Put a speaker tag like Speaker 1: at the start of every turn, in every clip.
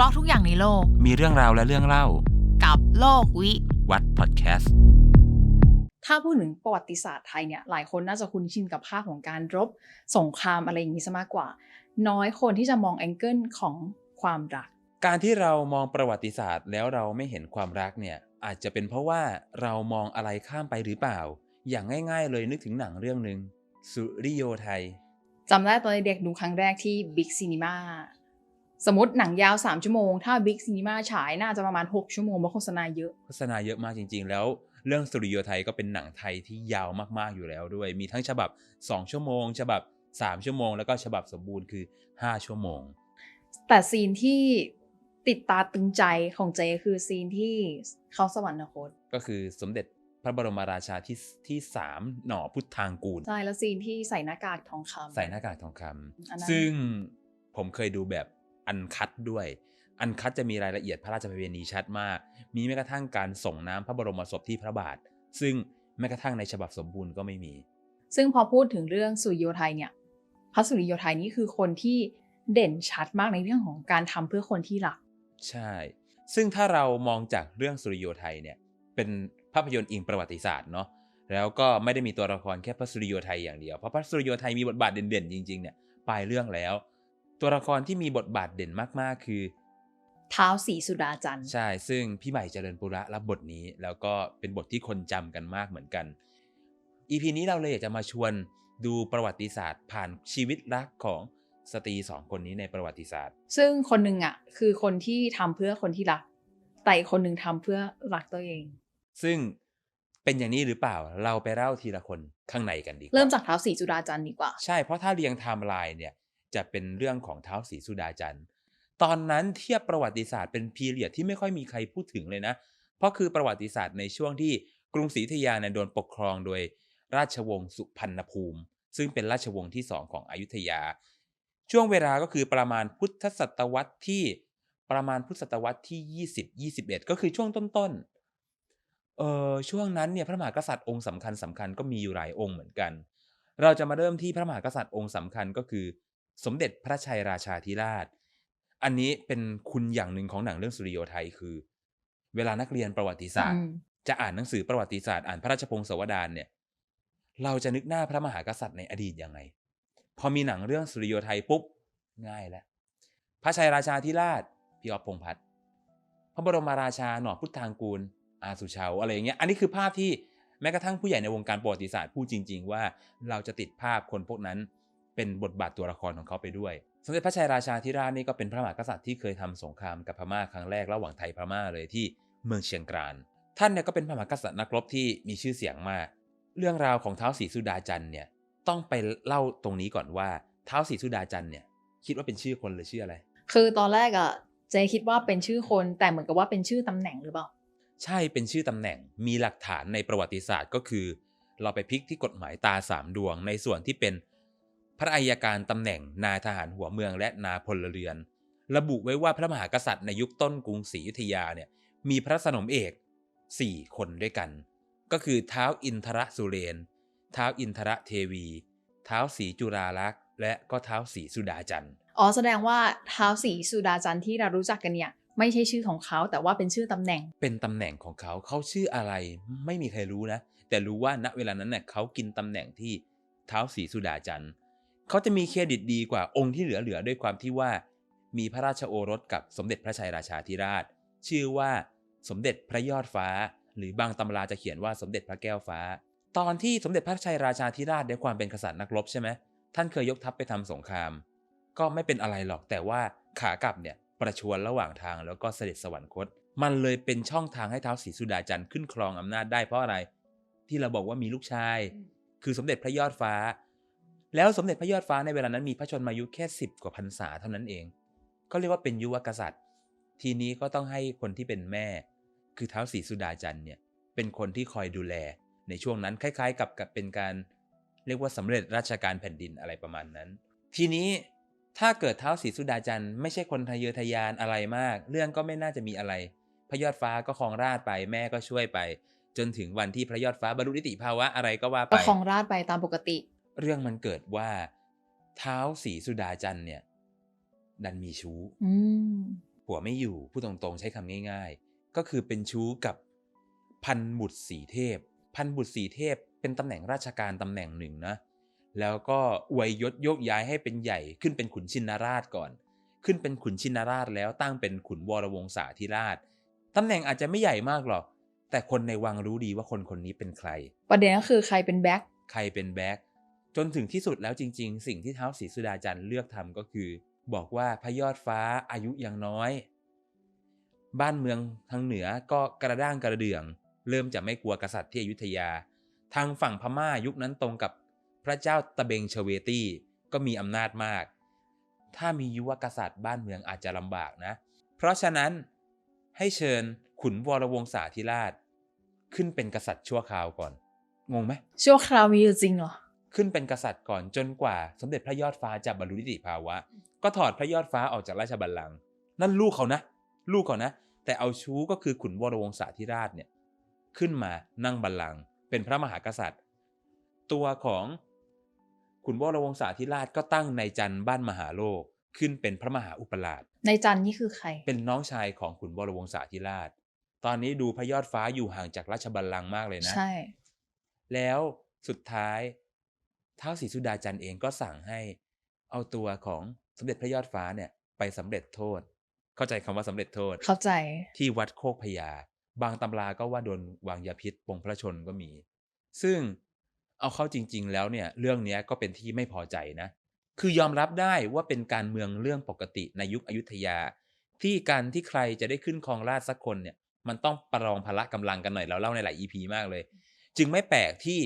Speaker 1: ราะทุกอย่างในโลก
Speaker 2: มีเรื่องราวและเรื่องเล่า
Speaker 1: กับโลกวิ
Speaker 2: วัดพอดแคสต์
Speaker 3: ถ้าพูดถึงประวัติศาสตร์ไทยเนี่ยหลายคนน่าจะคุ้นชินกับภาพของการรบสงครามอะไรอย่างนี้ซะมากกว่า น้อยคนที่จะมองแองเกิลของความรัก
Speaker 2: การที่เรามองประวัติศาสตร์แล้วเราไม่เห็นความรักเนี่ยอาจจะเป็นเพราะว่าเรามองอะไรข้ามไปหรือเปล่า อย่างง่าย ๆ เลยนึกถึงหนังเรื่องหนึ่งสุริโยไทย
Speaker 3: จำได้ตอนเด็กๆดูครั้งแรกที่บิ๊กซีนีมา สมมติหนังยาว 3 ชั่วโมง ถ้าบิ๊กซีนีมาฉายน่าจะประมาณ 6 ชั่วโมงเพราะโฆษณาเยอะ
Speaker 2: โฆษณาเยอะมากจริง ๆ แล้วเรื่องสุริโยไทยก็เป็นหนังไทยที่ยาวมากๆอยู่แล้วด้วย มีทั้งฉบับ 2 ชั่วโมง ฉบับ 3 ชั่วโมง แล้วก็ฉบับสมบูรณ์คือ 5 ชั่วโมง
Speaker 3: แต่ซีนที่ติดตาตึงใจของเจคือซีนที่เขาสวรรคต
Speaker 2: ก็คือสมเด็จพระบรมราชาที่ที่สามหน่อพุทธางกูล
Speaker 3: ใช่ แล้วซีนที่ใส่หน้ากากทองคำ
Speaker 2: ใส่หน้ากากทองค
Speaker 3: อันนั้นำ
Speaker 2: ซึ่งผมเคยดูแบบ อันคัดด้วย อันคัดจะมีรายละเอียดพระราชประเพณีชัดมาก มีแม้กระทั่งการส่งน้ำพระบรมศพที่พระบาท ซึ่งแม้กระทั่งในฉบับสมบูรณ์ก็ไม่มี
Speaker 3: ซึ่งพอพูดถึงเรื่องสุริโยไทยเนี่ยพระสุริโยไทยนี่คือคนที่เด่นชัดมากในเรื่องของการทำเพื่อคนที่รัก
Speaker 2: ใช่ ซึ่งถ้าเรามองจากเรื่องสุริโยไทยเนี่ยเป็นภาพยนตร์อิงประวัติศาสตร์เนาะแล้วก็ไม่ได้มีตัวละครแค่พระสุริโยไทยอย่างเดียว เพราะพระสุริโยไทยมีบทบาทเด่นๆ จริงๆเนี่ยปลายเรื่องแล้ว ตัวละครที่มีบทบาทเด่นมากๆ คือ
Speaker 3: เท้าวสีสุดาจันทร์
Speaker 2: ใช่ซึ่งพี่ใหม่เจริญปุระรับบทนี้ แล้วก็เป็นบทที่คนจำกันมากเหมือนกัน EP นี้เราเลยอยากจะมาชวนดูประวัติศาสตร์ ผ่านชีวิตรักของสตรีสองคนนี้ในประวัติศาสตร์
Speaker 3: ซึ่งคนหนึ่งอะคือคนที่ทำเพื่อคนที่รัก แต่อีกคนหนึ่งทำเพื่อรักตัวเอง
Speaker 2: ซึ่งเป็นอย่างนี้หรือเปล่าเราไปเล่าทีละคนข้างในกันดีกว่า
Speaker 3: เริ่มจากเท้าวสีสุดาจันทร์ดีกว่า
Speaker 2: ใช่เพราะถ้าเรียงไทม์ไลน์เนี่ย จะเป็นเรื่องของเท้าศรีสุดาจันทร์ ตอนนั้นเทียบประวัติศาสตร์เป็นพีเรียดที่ไม่ค่อยมีใครพูดถึงเลยนะ เพราะคือประวัติศาสตร์ในช่วงที่กรุงศรีอยุธยาเนี่ยโดนปกครองโดยราชวงศ์สุพรรณภูมิ ซึ่งเป็นราชวงศ์ที่สองของอยุธยา ช่วงเวลาก็คือประมาณพุทธศตวรรษที่ประมาณพุทธศตวรรษที่ 20 21 ก็คือช่วงต้นๆ เออช่วงนั้นเนี่ยพระมหากษัตริย์องค์สำคัญสำคัญก็มีอยู่หลายองค์เหมือนกัน เราจะมาเริ่มที่พระมหากษัตริย์องค์สำคัญก็คือ สมเด็จพระชัยราชาธิราช อันนี้เป็นคุณอย่างหนึ่งของหนังเรื่องสุริโยไทยคือ เวลานักเรียนประวัติศาสตร์
Speaker 3: อืม
Speaker 2: จะอ่านหนังสือประวัติศาสตร์อ่านพระราชพงศาวดารเนี่ย เราจะนึกหน้าพระมหากษัตริย์ในอดีตยังไง พอมีหนังเรื่องสุริโยไทยปุ๊บง่ายแล้ว พระชัยราชาธิราชพี่ออฟพงษ์พัฒน์พระบรมราชาหนอพุทธางกูล อาสุชาวอะไรอย่างเงี้ย อันนี้คือภาพที่แม้กระทั่งผู้ใหญ่ในวงการประวัติศาสตร์พูดจริง ๆ ว่าเราจะติดภาพคนพวกนั้น เป็นบทบาทตัวละครของเขาไปด้วย สมเด็จพระชัยราชาธิราชนี่ก็เป็นพระมหากษัตริย์ที่เคยทำสงครามกับพม่าครั้งแรกระหว่างไทยพม่าเลยที่เมืองเชียงกราน ท่านเนี่ยก็เป็นพระมหากษัตริย์นักรบที่มีชื่อเสียงมาก เรื่องราวของเท้าวศรีสุดาจันทร์เนี่ยต้องไปเล่าตรงนี้ก่อนว่าเท้าวศรีสุดาจันทร์เนี่ยคิดว่าเป็นชื่อคนหรือชื่ออะไร
Speaker 3: คือตอนแรกอะเจคิดว่าเป็นชื่อคนแต่เหมือนกับว่าเป็นชื่อตำแหน่งหรือเปล่า
Speaker 2: ใช่เป็นชื่อตำแหน่งมีหลักฐานในประวัติศาสตร์ก็คือ เราไปพลิกที่กฎหมายตาสามดวงในส่วนที่เป็น พระอัยการตำแหน่งนายทหารหัวเมืองและนาพลเรือน ระบุไว้ว่าพระมหากษัตริย์ในยุคต้นกรุงศรีอยุธยาเนี่ยมีพระสนมเอกสี่คนด้วยกัน ก็คือเท้าวอินทรสุเรนเท้าวอินทรเทวี เท้าวศรีจุฬาลักษณ์และก็เท้าวศรีสุดาจันทร์
Speaker 3: อ๋อแสดงว่าเท้าวสีสุดาจันทร์ที่เรารู้จักกันเนี่ยไม่ใช่ชื่อของเขาแต่ว่าเป็นชื่อตำแหน่ง
Speaker 2: เป็นตำแหน่งของเขาเขาชื่ออะไรไม่มีใครรู้นะ แต่รู้ว่าณเวลานั้นเน่ยเขากินตำแหน่งที่เท้าวศรีสุดาจันทร์ เขาจะมีเครดิตดีกว่าองค์ที่เหลือๆด้วยความที่ว่า มีพระราชโอรสกับสมเด็จพระชัยราชาธิราช ชื่อว่าสมเด็จพระยอดฟ้า หรือบางตำราจะเขียนว่าสมเด็จพระแก้วฟ้า ตอนที่สมเด็จพระชัยราชาธิราชด้วยความเป็นกษัตริย์นักรบใช่ไหมท่านเคยยกทัพไปทำสงคราม ก็ไม่เป็นอะไรหรอกแต่ว่าขากลับเนี่ยประชวรระหว่างทางแล้วก็เสด็จสวรรคต มันเลยเป็นช่องทางให้ท้าวศรีสุดาจันทร์ขึ้นครองอำนาจได้เพราะอะไร ที่เราบอกว่ามีลูกชาย คือสมเด็จพระยอดฟ้า แล้วสมเด็จพระยอดฟ้าในเวลานั้นมีพระชนมายุแค่สิบกว่าพรรษาเท่านั้นเอง ก็เรียกว่าเป็นยุวกษัตริย์ ทีนี้ก็ต้องให้คนที่เป็นแม่ คือท้าวศรีสุดาจันทร์เนี่ยเป็นคนที่คอยดูแล ในช่วงนั้นคล้ายๆ กับกับเป็นการ เรียกว่าสำเร็จราชการแผ่นดินอะไรประมาณนั้น ทีนี้ถ้าเกิดเท้าวศรีสุดาจันทร์ไม่ใช่คนทะเยอทะยานอะไรมาก เรื่องก็ไม่น่าจะมีอะไร พระยอดฟ้าก็ครองราชไปแม่ก็ช่วยไป จนถึงวันที่พระยอดฟ้าบรรลุนิติภาวะอะไรก็ว่าไป
Speaker 3: ก็ครองราชไปตามปกติ
Speaker 2: เรื่องมันเกิดว่าเท้าวศรีสุดาจันทร์เนี่ย ดันมีชู้
Speaker 3: อืม
Speaker 2: ผัวไม่อยู่พูดตรงๆ ใช้คำง่าย ๆ ก็คือเป็นชู้กับพันบุตรสีเทพ พันบุตรสีเทพเป็นตำแหน่งราชการตำแหน่งหนึ่งนะ แล้วก็อวยยศโยกย้ายให้เป็นใหญ่ขึ้นเป็นขุนชินราชก่อน ขึ้นเป็นขุนชินราชแล้วตั้งเป็นขุนวรวงศาธิราชตำแหน่งอาจจะไม่ใหญ่มากหรอกแต่คนในวังรู้ดีว่าคนคนนี้เป็นใคร
Speaker 3: ประเด็นก็คือใครเป็นแบ็ค
Speaker 2: ใครเป็นแบ็ค จนถึงที่สุดแล้วจริง ๆ สิ่งที่เท้าวศรีสุดาจันทร์เลือกทำก็คือ บอกว่าพระยอดฟ้าอายุยังน้อย บ้านเมืองทางเหนือก็กระด้างกระเดื่อง เริ่มจะไม่กลัวกษัตริย์ที่อยุธยา ทางฝั่งพม่ายุคนั้นตรงกับพระเจ้าตะเบงเชเวตี้ก็มีอำนาจมาก ถ้ามียุวกษัตริย์บ้านเมืองอาจจะลำบากนะ เพราะฉะนั้นให้เชิญขุนวรวงศาธิราช ขึ้นเป็นกษัตริย์ชั่วคราวก่อน งงไหม
Speaker 3: ชั่วคราวมีอยู่จริงเหรอ
Speaker 2: ขึ้นเป็นกษัตริย์ก่อนจนกว่า สมเด็จพระยอดฟ้าจะบรรลุนิติภาวะ ก็ถอดพระยอดฟ้าออกจากราชบัลลังก์นั่นลูกเขานะ ลูกเขานะ แต่เอาชู้ก็คือขุนวรวงศาธิราชเนี่ยขึ้นมานั่งบัลลังก์เป็นพระมหากษัตริย์ ตัวของขุนวรวงศาธิราชก็ตั้งในจันทร์บ้านมหาโลกขึ้นเป็นพระมหาอุปราช
Speaker 3: ในจันทร์นี่คือใคร
Speaker 2: เป็นน้องชายของขุนวรวงศาธิราช ตอนนี้ดูพระยอดฟ้าอยู่ห่างจากราชบัลลังก์มากเลยนะ
Speaker 3: ใช่
Speaker 2: แล้วสุดท้าย ท้าวศรีสุดาจันทร์เองก็สั่งให้เอาตัวของสมเด็จพระยอดฟ้าเนี่ยไปสำเร็จโทษ เข้าใจคำว่าสำเร็จโทษ
Speaker 3: เข้าใจ
Speaker 2: ที่วัดโคกพญาบางตำราก็ว่าโดนวางยาพิษปงพระชนก็มี ซึ่งเอาเข้าจริง ๆ แล้วเนี่ยเรื่องเนี้ยก็เป็นที่ไม่พอใจนะ คือยอมรับได้ว่าเป็นการเมืองเรื่องปกติในยุคอยุธยา ที่การที่ใครจะได้ขึ้นครองราชย์สักคนเนี่ย มันต้องประลองพละกำลังกันหน่อยเราเล่าในหลาย EP มากเลย จึงไม่แปลกที่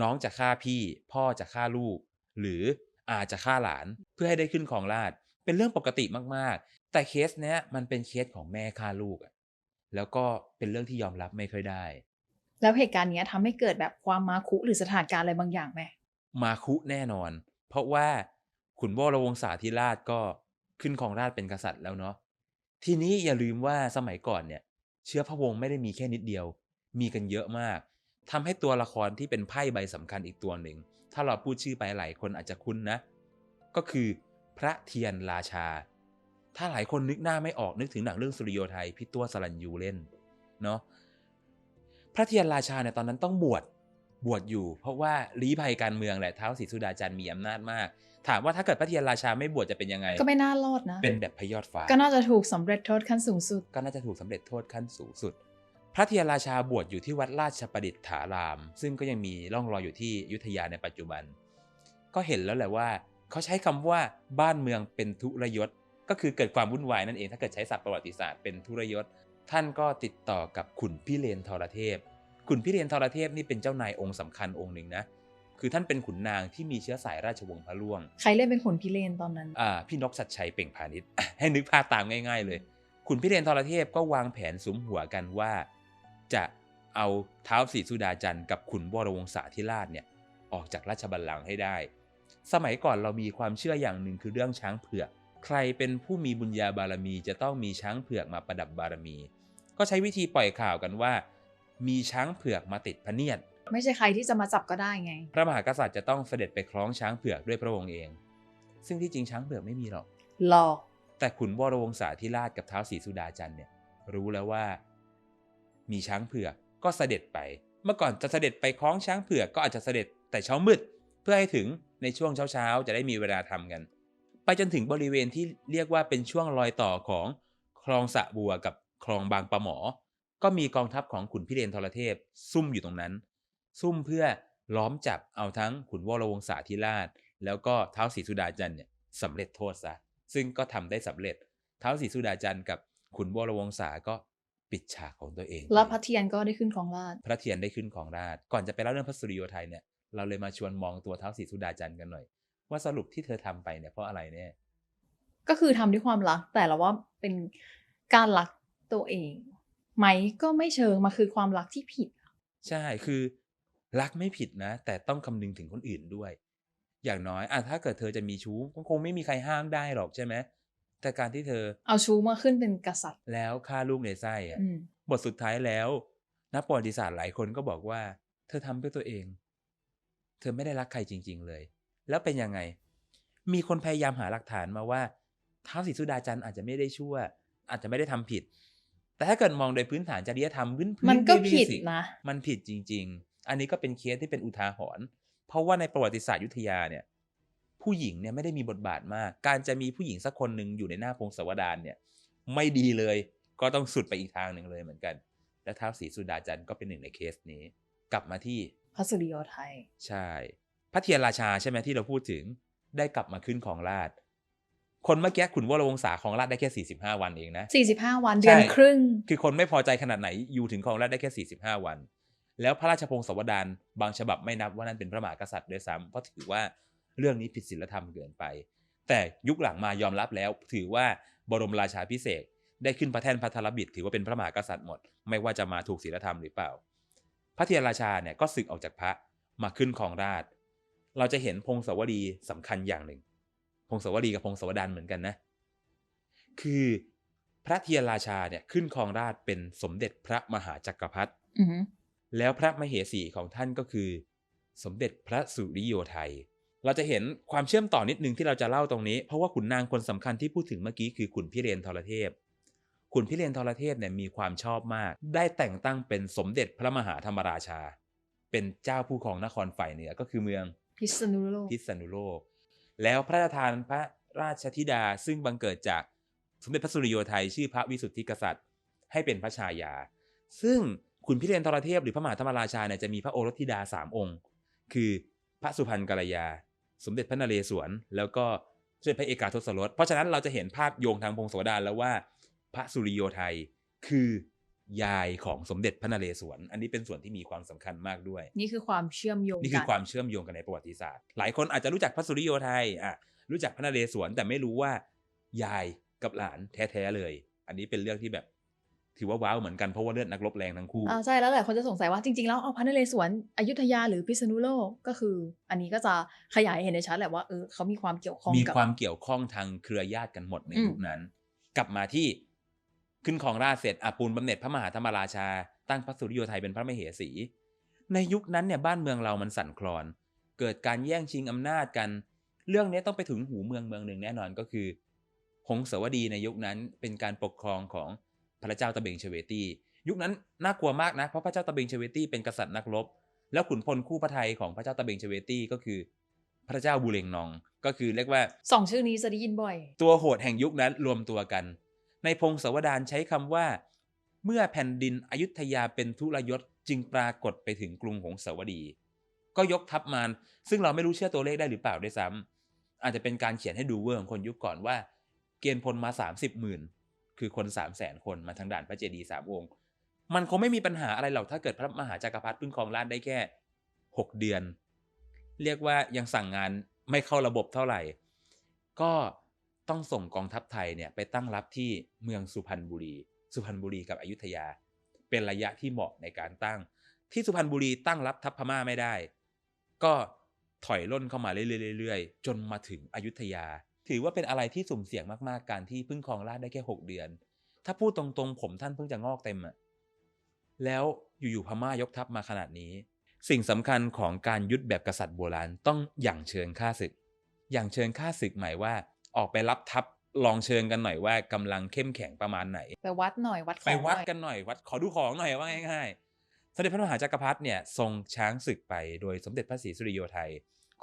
Speaker 2: น้องจะฆ่าพี่ พ่อจะฆ่าลูก หรืออาจะฆ่าหลานเพื่อให้ได้ขึ้นครองราชย์เป็นเรื่องปกติมากๆ แต่เคสเนี้ยมันเป็นเคสของแม่ฆ่าลูกอะแล้วก็เป็นเรื่องที่ยอมรับไม่ค่อยได้
Speaker 3: แล้วเหตุการณ์เนี้ยทำให้เกิดแบบความมาคุหรือสถานการณ์อะไรบางอย่างไหม
Speaker 2: มาคุแน่นอน เพราะว่าขุนวรวงศาธิราชก็ขึ้นครองราชย์เป็นกษัตริย์แล้วเนาะทีนี้อย่าลืมว่าสมัยก่อนเนี่ย เชื้อพระวงศ์ไม่ได้มีแค่นิดเดียว มีกันเยอะมาก ทำให้ตัวละครที่เป็นไพ่ใบสำคัญอีกตัวหนึ่ง ถ้าเราพูดชื่อไปหลายคนอาจจะคุ้นนะ ก็คือพระเทียนราชา ถ้าหลายคนนึกหน้าไม่ออกนึกถึงหนังเรื่องสุริโยไทยพี่ตัวสรัญยูเล่นเนาะพระเทียนราชาเนี่ยตอนนั้นต้องบวชบวชอยู่ เพราะว่าลี้ภัยการเมืองแหละเท้าวศรีสุดาจันทร์มีอำนาจมาก ถามว่าถ้าเกิดพระเทียนราชาไม่บวชจะเป็นยังไง
Speaker 3: ก็ไม่น่ารอดนะ
Speaker 2: เป็นแบบพระยอดฟ้า
Speaker 3: ก็น่าจะถูกสำเร็จโทษขั้นสูงสุด
Speaker 2: ก็น่าจะถูกสำเร็จโทษขั้นสูงสุด พระเทียนราชาบวชอยู่ที่วัดราชประดิษฐาราม ซึ่งก็ยังมีร่องรอยอยู่ที่อยุธยาในปัจจุบัน ก็เห็นแล้วแหละว่า เขาใช้คำว่าบ้านเมืองเป็นทุรยศ ก็คือเกิดความวุ่นวายนั่นเองถ้าเกิดใช้ศัพท์ประวัติศาสตร์เป็นทุรยศ ท่านก็ติดต่อกับขุนพิเรนทรเทพ ขุนพิเรนทรเทพนี่เป็นเจ้านายองค์สำคัญองค์หนึ่งนะคือท่านเป็นขุนนางที่มีเชื้อสายราชวงศ์พระล่วง
Speaker 3: ใครเล่นเป็นขุนพิเรนตอนนั้น
Speaker 2: อ่าพี่นกชัดชัยเปล่งพาณิชย์ให้นึกภาพตามง่าย ๆ เลย ขุนพิเรนทรเทพก็วางแผนสุมหัวกันว่า จะเอาเท้าวศรีสุดาจันทร์กับขุนวรวงศาธิราชเนี่ยออกจากราชบัลลังก์ให้ได้ สมัยก่อนเรามีความเชื่ออย่างหนึ่งคือเรื่องช้างเผือก ใครเป็นผู้มีบุญญาบารมีจะต้องมีช้างเผือกมาประดับบารมี ก็ใช้วิธีปล่อยข่าวกันว่า มีช้างเผือกมาติดพระเนียด
Speaker 3: ไม่ใช่ใครที่จะมาจับก็ได้ไง
Speaker 2: พระมหากษัตริย์จะต้องเสด็จไปคล้องช้างเผือกด้วยพระองค์เอง ซึ่งที่จริงช้างเผือกไม่มีหรอก
Speaker 3: หลอก
Speaker 2: แต่ขุนวรวงศาธิราชกับเท้าวศรีสุดาจันทร์เนี่ยรู้แล้วว่า มีช้างเผือกก็เสด็จไป เมื่อก่อนจะเสด็จไปคล้องช้างเผือกก็อาจจะเสด็จแต่เช้ามืด เพื่อให้ถึงในช่วงเช้าๆ จะได้มีเวลาทำกัน ไปจนถึงบริเวณที่เรียกว่าเป็นช่วงรอยต่อของคลองสะบัวกับคลองบางปะหมอ ก็มีกองทัพของขุนพิเรนทรเทพ ซุ่มอยู่ตรงนั้น ซุ่มเพื่อล้อมจับเอาทั้งขุนวรวงศาธิราช แล้วก็เท้าศรีสุดาจันทร์เนี่ยสำเร็จโทษซะซึ่งก็ทำได้สำเร็จ เท้าศรีสุดาจันทร์กับขุนวรวงศาก็ ปิดฉากของตัวเอง
Speaker 3: แล้วพระเทียนก็ได้ขึ้นของราช
Speaker 2: พระเทียนได้ขึ้นของราชก่อนจะไปเล่าเรื่องพระสุริโยไทยเนี่ยเราเลยมาชวนมองตัวท้าวศรีสุดาจันทร์กันหน่อย ว่าสรุปที่เธอทำไปเนี่ยเพราะอะไรเนี่ย
Speaker 3: ก็คือทำด้วยความรักแต่เราว่าเป็นการรักตัวเองไหมก็ไม่เชิงมาคือความรักที่ผิด
Speaker 2: ใช่คือรักไม่ผิดนะ แต่ต้องคำนึงถึงคนอื่นด้วย อย่างน้อยอะถ้าเกิดเธอจะมีชู้ก็คงไม่มีใครห้ามได้หรอกใช่ไหม แต่การที่เธอ
Speaker 3: เอาชูมาขึ้นเป็นกษัตริย์
Speaker 2: แล้วฆ่าลูกในไส้อะ
Speaker 3: อืม
Speaker 2: บทสุดท้ายแล้ว นักประวัติศาสตร์หลายคนก็บอกว่า เธอทำเพื่อตัวเอง เธอไม่ได้รักใครจริง ๆ เลย แล้วเป็นยังไง มีคนพยายามหาหลักฐานมาว่าท้าวศรีสุดาจันทร์อาจจะไม่ได้ชั่ว อาจจะไม่ได้ทำผิด แต่ถ้าเกิดมองโดยพื้นฐานจริยธรรมพื้นพื้น
Speaker 3: มันก็
Speaker 2: เบ
Speaker 3: ผิด
Speaker 2: สิก
Speaker 3: นะ
Speaker 2: มันผิดจริง ๆ อันนี้ก็เป็นเคสที่เป็นอุทาหรณ์เพราะว่าในประวัติศาสตร์อยุธยาเนี่ย ผู้หญิงเนี่ยไม่ได้มีบทบาทมาก การจะมีผู้หญิงสักคนหนึ่งอยู่ในหน้าพงศาวดารเนี่ยไม่ดีเลย ก็ต้องสุดไปอีกทางหนึ่งเลยเหมือนกัน และท้าวศรีสุดาจันทร์ก็เป็นหนึ่งในเคสนี้ กลับมาที่
Speaker 3: พระสุริโยไทย
Speaker 2: ใช่ พระเทียนราชาใช่ไหมที่เราพูดถึงได้กลับมาขึ้นของราชคนเมื่อกี้ขุนวรวงศาของราชได้แค่ 45 วันเองนะ
Speaker 3: 45 วัน
Speaker 2: ใช่
Speaker 3: เดือนครึ่ง
Speaker 2: คือคนไม่พอใจขนาดไหนอยู่ถึงของราชได้แค่ 45 วัน แล้วพระราชพงศาวดารบางฉบับไม่นับว่านั่นเป็นพระมหากษัตริย์ด้วยซ้ำเพราะถือว่า เรื่องนี้ผิดศีลธรรมเกินไป แต่ยุคหลังมายอมรับแล้ว ถือว่าบรมราชาพิเศษกได้ขึ้นพระแท่นพัทรบิดถือว่าเป็นพระมหากษัตริย์หมด ไม่ว่าจะมาถูกศีลธรรมหรือเปล่า พระเทียนราชาเนี่ยก็ศึกออกจากพระมาขึ้นของราช เราจะเห็นพงศาวดีสำคัญอย่างหนึ่ง พงศาวดีกับพงศาวดารเหมือนกันนะ คือพระเทียนราชาเนี่ยขึ้นครองราชย์เป็นสมเด็จพระมหาจักรพรรดิ
Speaker 3: อือหือ
Speaker 2: แล้วพระมเหสีของท่านก็คือ สมเด็จพระสุริโยไทย เราจะเห็นความเชื่อมต่อนิดนึงที่เราจะเล่าตรงนี้ เพราะว่าขุนนางคนสำคัญที่พูดถึงเมื่อกี้คือขุนพิเรนทรเทพขุนพิเรนทรเทพเนี่ยมีความชอบมาก ได้แต่งตั้งเป็นสมเด็จพระมหาธรรมราชา เป็นเจ้าผู้ครองนครฝ่ายเหนือก็คือเมือง
Speaker 3: พิษณุโลก
Speaker 2: พิษณุโลก แล้วพระราชทานพระราชธิดาซึ่งบังเกิดจากสมเด็จพระสุริโยไทยชื่อพระวิสุทธิกษัตริย์ ให้เป็นพระชายา ซึ่งขุนพิเรนทรเทพหรือพระมหาธรรมราชาเนี่ยจะมีพระโอรสธิดาสามองค์ คือพระสุพรรณกัลยา สมเด็จพระนเรศวรแล้วก็สมเด็จพระเอกาทศรสเพราะฉะนั้นเราจะเห็นภาพโยงทางพงศาวดารแล้วว่า พระสุริโยไทยคือยายของสมเด็จพระนเรศวร อันนี้เป็นส่วนที่มีความสำคัญมากด้วย
Speaker 3: นี่คือความเชื่อมโยง
Speaker 2: นี่คือ
Speaker 3: กั
Speaker 2: ความเชื่อมโยงกันในประวัติศาสตร์ หลายคนอาจจะรู้จักพระสุริโยไทยอะรู้จักพระนเรศวรแต่ไม่รู้ว่ายายกับหลานแท้ๆเลย อันนี้เป็นเรื่องที่แบบ ถือว่าว้าวเหมือนกันเพราะว่าเลือดนักรบแรงทั้งคู่
Speaker 3: อ่าใช่แล้วหลายคนจะสงสัยว่าจริงๆแล้วเอาพระนเรศวรอยุธยาหรือพิษณุโลกก็คือ อันนี้ก็จะขยายให้เห็นได้ชัดแหละว่าเออเขามีความเกี่ยวข้อง
Speaker 2: มี
Speaker 3: กับ
Speaker 2: ความเกี่ยวข้องทางเครือญาติกันหมดใน
Speaker 3: อืม
Speaker 2: ยุคนั้น กลับมาที่ขึ้นของราชย์เสร็จอาปูนบำเหน็จพระมหาธรรมราชา ตั้งพระสุริโยไทยเป็นพระมเหสี ในยุคนั้นเนี่ยบ้านเมืองเรามันสั่นคลอน เกิดการแย่งชิงอำนาจกัน เรื่องนี้ต้องไปถึงหูเมืองเมืองหนึ่งแน่นอนก็คือหงสาวดีในยุคนั้นเป็นการปกครองของ พระเจ้าตะเบงเชเวตียุคนั้นน่ากลัวมากนะเพราะพระเจ้าตะเบงเชเวตีเป็นกษัตริย์นักรบ แล้วขุนพลคู่พระไทยของพระเจ้าตะเบงเชเวตีก็คือ พระเจ้าบูเรงนอง ก็คือเรียกว่า
Speaker 3: สองชื่อนี้จะได้ยินบ่อย
Speaker 2: ตัวโหดแห่งยุคนั้นรวมตัวกัน ในพงศาวดารใช้คำว่า เมื่อแผ่นดินอยุธยาเป็นทุรยศจึงปรากฏไปถึงกรุงหงสาวดี ก็ยกทัพมารซึ่งเราไม่รู้เชื่อตัวเลขได้หรือเปล่าด้วยซ้ำอาจจะเป็นการเขียนให้ดูเวอร์ของคนยุคก่อนว่า เกณฑ์พลมา 30หมื่น คือคน3 0 0แสนคนมาทางด่านพระเจดีย์สามองค์ มันคงไม่มีปัญหาอะไรหรอกถ้าเกิดพระมหาจักรพรรดิพึ่งครองราชได้แค่ 6 เดือน เรียกว่ายังสั่งงานไม่เข้าระบบเท่าไหร่ ก็ต้องส่งกองทัพไทยเนี่ยไปตั้งรับที่เมืองสุพรรณบุรี สุพรรณบุรีกับอยุธยา เป็นระยะที่เหมาะในการตั้ง ที่สุพรรณบุรีตั้งรับทัพพม่าไม่ได้ ก็ถอยล่นเข้ามาเรื่อยๆๆจนมาถึงอยุธยา ถือว่าเป็นอะไรที่สุ่มเสี่ยงมากๆ การที่เพิ่งครองราชย์ได้แค่ 6 เดือน ถ้าพูดตรงๆ ผมท่านเพิ่งจะงอกเต็มอะแล้วอยู่ๆพม่ายกทัพมาขนาดนี้ สิ่งสำคัญของการยุดแบบกษัตริย์โบราณต้องอย่างเชิญข้าศึก อย่างเชิญข้าศึกหมายว่า ออกไปรับทัพลองเชิญกันหน่อยว่ากำลังเข้มแข็งประมาณไหน
Speaker 3: ไปวัดหน่อยวัดของ
Speaker 2: ไปวัด
Speaker 3: หอย
Speaker 2: กันหน่อยวัดขอดูของหน่อยว่าง่ายๆสมเด็จพระมหาจักรพรรดิเนี่ยทรงช้างศึกไปโดยสมเด็จพระศรีสุริโยไทย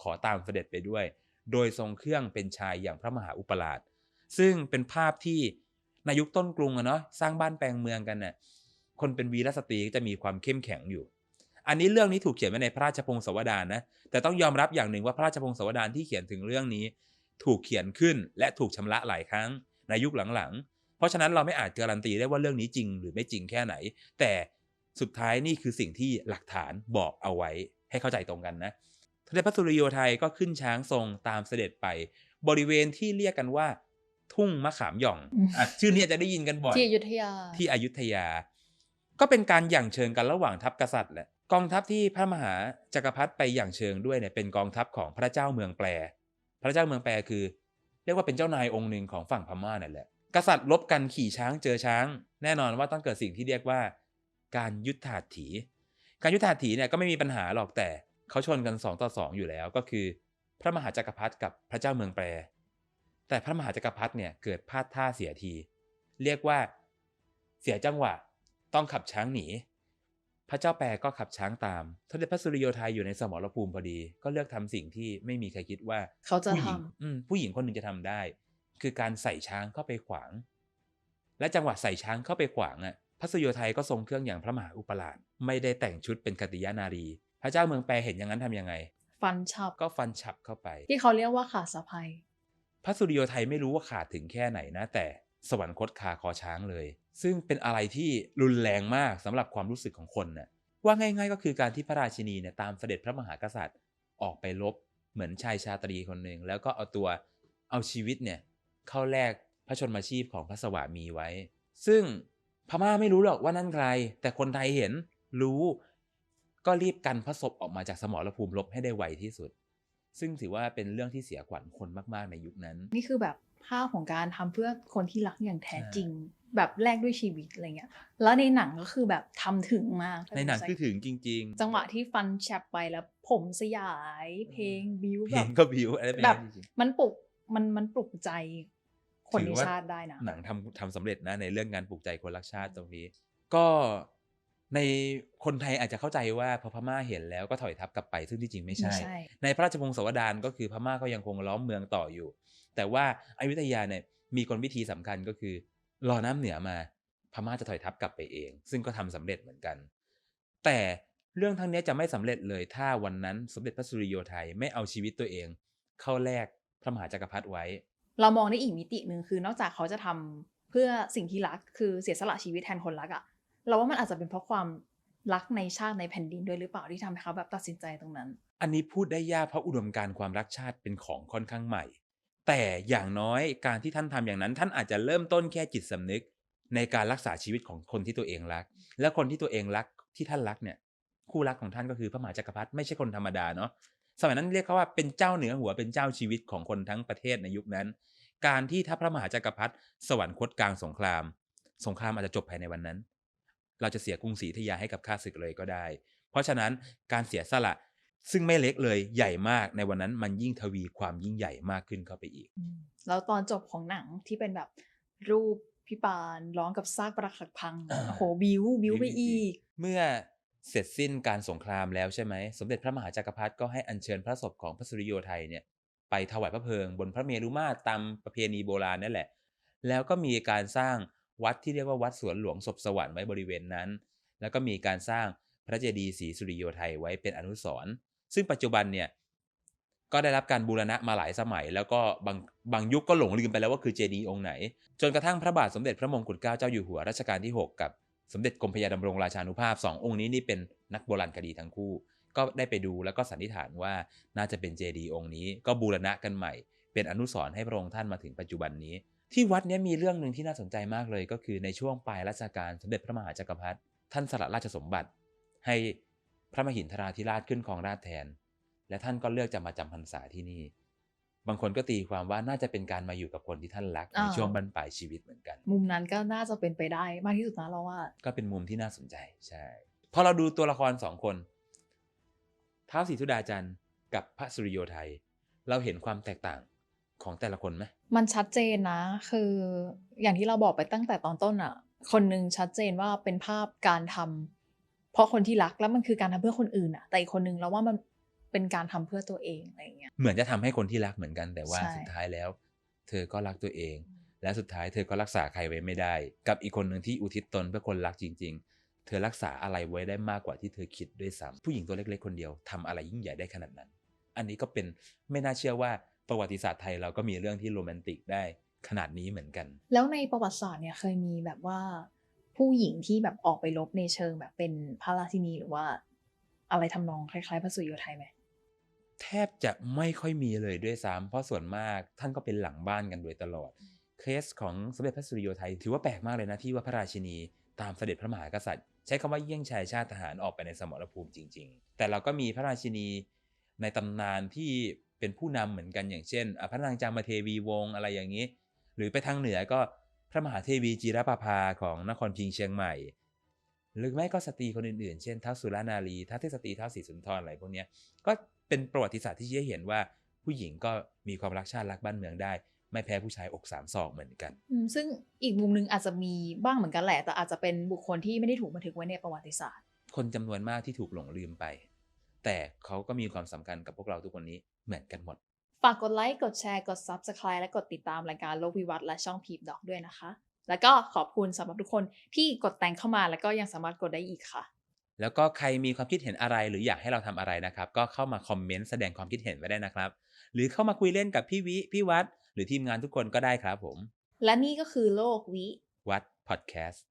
Speaker 2: ขอตามเสด็จไปด้วย โดยทรงเครื่องเป็นชายอย่างพระมหาอุปราช ซึ่งเป็นภาพที่ในยุคต้นกรุงอะเนาะสร้างบ้านแปลงเมืองกันน่ะคนเป็นวีรสตรีก็จะมีความเข้มแข็งอยู่ อันนี้เรื่องนี้ถูกเขียนไว้ในพระราชพงศาวดารนะแต่ต้องยอมรับอย่างหนึ่งว่าพระราชพงศาวดารที่เขียนถึงเรื่องนี้ ถูกเขียนขึ้นและถูกชำระหลายครั้ง ในยุคหลังๆ เพราะฉะนั้นเราไม่อาจการันตีได้ว่าเรื่องนี้จริง หรือไม่จริงแค่ไหน แต่สุดท้ายนี่คือสิ่งที่หลักฐานบอกเอาไว้ให้เข้าใจตรงกันนะ สมเด็จพระสุริโยไทยก็ขึ้นช้างทรงตามเสด็จไป บริเวณที่เรียกกันว่า ทุ่งมะขามหย่องอะชื่อนี้อาจจะได้ยินกันบ่อย
Speaker 3: ที่อยุธยา
Speaker 2: ที่อยุธยา ก็เป็นการหยั่งเชิงกันระหว่างทัพกษัตริย์แหละกองทัพที่พระมหาจักรพรรดิไปหยั่งเชิงด้วยเนี่ยเป็นกองทัพของพระเจ้าเมืองแปร พระเจ้าเมืองแปรคือ เรียกว่าเป็นเจ้านายองค์หนึ่งของฝั่งพม่านั่นแหละ กษัตริย์ลบกันขี่ช้างเจอช้าง แน่นอนว่าต้องเกิดสิ่งที่เรียกว่า การยุทธาถี การยุทธาถีเนี่ยก็ไม่มีปัญหาหรอกแต่ เขาชนกันสองต่อสองอยู่แล้วก็คือ พระมหาจักรพรรดิกับพระเจ้าเมืองแปร แต่พระมหาจักรพรรดิเนี่ยเกิดพลาดท่าเสียที เรียกว่า เสียจังหวะต้องขับช้างหนี พระเจ้าแปรก็ขับช้างตามสมเด็จพระสุริโยไทยอยู่ในสมรภูมิพอดี ก็เลือกทำสิ่งที่ไม่มีใครคิดว่า
Speaker 3: เขาจะ
Speaker 2: ผู้หญิง
Speaker 3: ทำ
Speaker 2: อืมผู้หญิงคนหนึ่งจะทำได้ คือการใส่ช้างเข้าไปขวาง และจังหวะใส่ช้างเข้าไปขวางอะพระสุริโยไทยก็ทรงเครื่องอย่างพระมหาอุปราชไม่ได้แต่งชุดเป็นกติยานารี พระเจ้าเมืองแปรเห็นอย่างนั้นทำยังไง
Speaker 3: ฟันฉับ
Speaker 2: ก็ฟันฉับเข้าไป
Speaker 3: ที่เขาเรียกว่าขาสะพาย
Speaker 2: พระสุริโยไทยไม่รู้ว่าขาดถึงแค่ไหนนะ แต่สวรรคตคาคอช้างเลย ซึ่งเป็นอะไรที่รุนแรงมากสำหรับความรู้สึกของคนน่ะว่าง่าย ๆ ก็คือการที่พระราชินีเนี่ยตามเสด็จพระมหากษัตริย์ออกไปรบเหมือนชายชาตรีคนหนึ่งแล้วก็เอาตัวเอาชีวิตเนี่ยเข้าแลกพระชนมาชีพของพระสวามีไว้ ซึ่งพม่าไม่รู้หรอกว่านั่นใคร แต่คนไทยเห็นรู้ ก็รีบกันพระศพออกมาจากสมรภูมิรบให้ได้ไวที่สุด ซึ่งถือว่าเป็นเรื่องที่เสียขวัญคนมาก ๆ ในยุคนั้น
Speaker 3: นี่คือแบบภาพของการทำเพื่อคนที่รักอย่างแท้จริง แบบแลกด้วยชีวิตอะไรเงี้ย แล้วในหนังก็คือแบบทำถึงมาก
Speaker 2: ในหนังคือถึงจริง
Speaker 3: จังหวะที่ฟันแชบไปแล้วผมสยาย เพลงบิว
Speaker 2: เพ
Speaker 3: แบ
Speaker 2: ล
Speaker 3: บ
Speaker 2: งก็บิวอะไรเป็น
Speaker 3: แบบ
Speaker 2: จริง
Speaker 3: มันปลุกมันมันปลุกใจคน
Speaker 2: ถื
Speaker 3: ใน
Speaker 2: อว่า
Speaker 3: ชาติได้นะ
Speaker 2: หนังทำทำสำเร็จนะในเรื่องงานปลุกใจคนรักชาติตรงนี้ ก็ ในคนไทยอาจจะเข้าใจว่าพอพม่าเห็นแล้วก็ถอยทัพกลับไปซึ่งที่จริงไม่ใช่
Speaker 3: ไม่ใช่
Speaker 2: ในพระราชวงศ์สวดานก็คือพม่าก็ยังคงล้อมเมืองต่ออยู่ แต่ว่าอยุธยาเนี่ยมีกลวิธีสำคัญก็คือ รอน้ำเหนือมาพม่าจะถอยทัพกลับไปเอง ซึ่งก็ทำสำเร็จเหมือนกัน แต่เรื่องทั้งนี้จะไม่สำเร็จเลยถ้าวันนั้นสมเด็จพระสุริโยไทยไม่เอาชีวิตตัวเอง เข้าแลกพระมหาจักรพรรดิไว้
Speaker 3: เรามองได้อีกมิติหนึ่งคือนอกจากเขาจะทำเพื่อสิ่งที่รักคือเสียสละชีวิตแทนคนรักอะ เราว่ามันอาจจะเป็นเพราะความรักในชาติในแผ่นดินด้วยหรือเปล่าที่ทำให้เขาแบบตัดสินใจตรงนั้น
Speaker 2: อันนี้พูดได้ยากเพราะอุดมการณ์ความรักชาติเป็นของค่อนข้างใหม่ แต่อย่างน้อยการที่ท่านทำอย่างนั้น ท่านอาจจะเริ่มต้นแค่จิตสำนึก ในการรักษาชีวิตของคนที่ตัวเองรัก และคนที่ตัวเองรักที่ท่านรักเนี่ย คู่รักของท่านก็คือพระมหาจักรพรรดิไม่ใช่คนธรรมดาเนาะสมัยนั้นเรียกเขาว่าเป็นเจ้าเหนือหัวเป็นเจ้าชีวิตของคนทั้งประเทศในยุคนั้น การที่ถ้าพระมหาจักรพรรดิสวรรคตกลางสงคราม สงครามอาจจะจบภายในวันนั้น เราจะเสียกรุงศรีอยุธยาให้กับข้าศึกเลยก็ได้ เพราะฉะนั้นการเสียสละซึ่งไม่เล็กเลยใหญ่มากในวันนั้นมันยิ่งทวีความยิ่งใหญ่มากขึ้นเข้าไปอีก
Speaker 3: แล้วตอนจบของหนังที่เป็นแบบรูปพี่ปานร้องกับซากปรักหักพัง
Speaker 2: อ่า
Speaker 3: โอ้โหบิวบิวไปอีก
Speaker 2: เมื่อเสร็จสิ้นการสงครามแล้วใช่ไหม สมเด็จพระมหาจักรพรรดิก็ให้อัญเชิญพระศพของพระสุริโยไทยเนี่ยไปถวายพระเพลิง บนพระเมรุมาตรตามประเพณีโบราณนั่นแหละ แล้วก็มีการสร้าง วัดที่เรียกว่าวัดสวนหลวงศพสวรรค์ไว้บริเวณนั้น แล้วก็มีการสร้างพระเจดีย์ศรีสุริโยไทยไว้เป็นอนุสรณ์ซึ่งปัจจุบันเนี่ยก็ได้รับการบูรณะมาหลายสมัย แล้วก็บางบางยุคก็หลงลืมไปแล้วว่าคือเจดีย์องค์ไหน จนกระทั่งพระบาทสมเด็จพระมงกุฎเกล้าเจ้าอยู่หัวรัชกาลที่ 6 กับสมเด็จกรมพระยาดำรงราชานุภาพสององค์นี้นี่เป็นนักโบราณคดีทั้งคู่ ก็ได้ไปดูแล้วก็สันนิษฐานว่าน่าจะเป็นเจดีย์องค์นี้ ก็บูรณะกันใหม่ เป็นอนุสรณ์ให้พระองค์ท่านมาถึงปัจจุบันนี้ ที่วัดเนี้ยมีเรื่องหนึ่งที่น่าสนใจมากเลย ก็คือในช่วงปลายรัชกาลสมเด็จพระมหาจักรพรรดิท่านสละราชสมบัติ ให้พระมหินทราธิราชขึ้นครองราชย์แทน และท่านก็เลือกจะมาจำพรรษาที่นี่ บางคนก็ตีความว่าน่าจะเป็นการมาอยู่กับคนที่ท่านรักใน
Speaker 3: อ่า
Speaker 2: ช่วงบรรปลายชีวิตเหมือนกัน
Speaker 3: มุมนั้นก็น่าจะเป็นไปได้มากที่สุดนะเราว่า
Speaker 2: ก็เป็นมุมที่น่าสนใจใช่พอเราดูตัวละครสองคนท้าวศรีสุดาจันทร์กับพระสุริโยไทย เราเห็นความแตกต่าง ของแต่ละคนไหม
Speaker 3: มันชัดเจนนะ คืออย่างที่เราบอกไปตั้งแต่ตอนต้นอะ คนหนึ่งชัดเจนว่าเป็นภาพการทำเพราะคนที่รักแล้วมันคือการทำเพื่อคนอื่นอะ แต่อีกคนนึงเราว่ามันเป็นการทำเพื่อตัวเองอะไรอย่างเงี้ย
Speaker 2: เหมือนจะทำให้คนที่รักเหมือนกันแต่ว่า
Speaker 3: ใช่
Speaker 2: สุดท้ายแล้ว เธอก็รักตัวเอง และสุดท้ายเธอก็รักษาใครไว้ไม่ได้ กับอีกคนหนึ่งที่อุทิศตนเพื่อคนรักจริง ๆ เธอรักษาอะไรไว้ได้มากกว่าที่เธอคิดด้วยซ้ำผู้หญิงตัวเล็ก ๆ คนเดียวทำอะไรยิ่งใหญ่ได้ขนาดนั้น อันนี้ก็เป็นไม่น่าเชื่อว่า ประวัติศาสตร์ไทยเราก็มีเรื่องที่โรแมนติกได้ขนาดนี้เหมือนกัน
Speaker 3: แล้วในประวัติศาสตร์เนี่ยเคยมีแบบว่า ผู้หญิงที่แบบออกไปรบในเชิงแบบเป็นพระราชินีหรือว่า อะไรทำนองคล้ายๆ พระสุริโยไทยไหม
Speaker 2: แทบจะไม่ค่อยมีเลยด้วยซ้ำเพราะส่วนมากท่านก็เป็นหลังบ้านกันโดยตลอด เคสของสมเด็จพระสุริโยไทย ถือว่าแปลกมากเลยนะที่ว่าพระราชินีตามเสด็จพระมหากษัตริย์ ใช้คำว่าเยี่ยงชายชาติทหารออกไปในสมรภูมิจริง ๆ แต่เราก็มีพระราชินีในตำนานที่ เป็นผู้นำเหมือนกันอย่างเช่นอะพระนางจามเทวีวงศ์อะไรอย่างนี้ หรือไปทางเหนือก็พระมหาเทวีจีรประภาของนครพิงค์เชียงใหม่ หรือไม่ก็สตรีคนอื่นๆ เช่นท้าวสุรานารีท้าวเทพสตรีท้าวศรีสุนทรอะไรพวกเนี้ยก็เป็นประวัติศาสตร์ที่ชี้ให้เห็นว่าผู้หญิงก็มีความรักชาติรักบ้านเมืองได้ ไม่แพ้ผู้ชายอกสามศอกเหมือนกัน
Speaker 3: อืมซึ่งอีกมุมหนึงอาจจะมีบ้างเหมือนกันแหละ แต่อาจจะเป็นบุคคลที่ไม่ได้ถูกบันทึกไว้ในประวัติศาสตร์
Speaker 2: คนจำนวนมากที่ถูกหลงลืมไป แต่เขาก็มีความสำคัญกับพวกเราทุกคนนี้เหมือนกันหมด
Speaker 3: ฝากกดไลค์ กดแชร์ กด Subscribe และกดติดตามรายการโลกวิวัฒน์และช่องพีบดอกด้วยนะคะ แล้วก็ขอบคุณสำหรับทุกคนที่กดแต่งเข้ามาแล้วก็ยังสามารถกดได้อีกค่ะ
Speaker 2: แล้วก็ใครมีความคิดเห็นอะไรหรืออยากให้เราทำอะไรนะครับ ก็เข้ามาคอมเมนต์แสดงความคิดเห็นไว้ได้นะครับ หรือเข้ามาคุยเล่นกับพี่วิ พี่วัด หรือทีมงานทุกคนก็ได้ครับผม
Speaker 3: และนี่ก็คือโลกวิ
Speaker 2: วัดพอดแคสต์